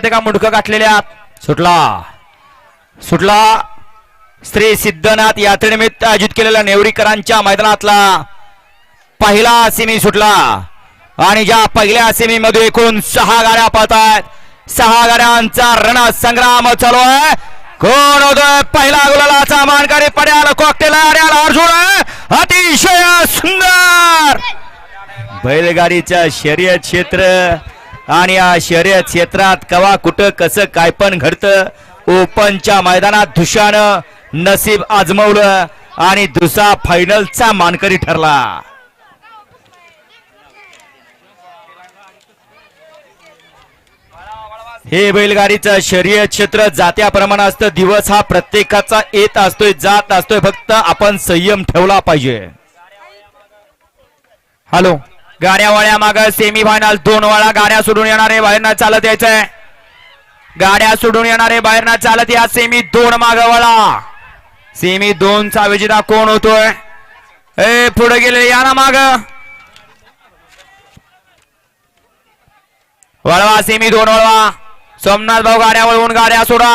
येते का मुडकं गाठलेले आहात सुटला. सुटला. श्री सिद्धनाथ यात्रेनिमित्त आयोजित केलेल्या नेवरीकरांच्या मैदानातला पहिला सेमी सुटला. आणि ज्या पहिल्या सेमी मध्ये एकूण सहा गाड्या पळतायत. सहा गाड्यांचा रणसंग्राम चालू आहे. कोण होतोय पहिला गुलालाचा मानकरी पड्याला कॉकटेल आड्याला अर्जुन. अतिशय सुंदर. बैलगाडीच्या शर्यत क्षेत्र आणि या शर्यत क्षेत्रात कवा कुठं कसं काय पण घडतं ओपनच्या मैदानात धुशानं नसीब आजमवलं आणि दुसरा फायनलचा मानकरी ठरला. हे बैलगाडीचं शर्यत क्षेत्र जात्याप्रमाणे असतं. दिवस हा प्रत्येकाचा येत असतोय जात असतोय. फक्त आपण संयम ठेवला पाहिजे. हॅलो. गाड्या वळ्या माग सेमी फायनल दोन वाळा गाड्या सोडून येणारे बाहेर चालत यायचंय. गाड्या सोडून येणारे बाहेर चालत या सेमी दोन माग वळा सेमी दोन चा विजेता कोण होतोय? ए पुढे गेले या ना माग. वळवा सेमी दोन वळवा. सोमनाथ भाऊ गाड्या वळवून गाड्या सोडा.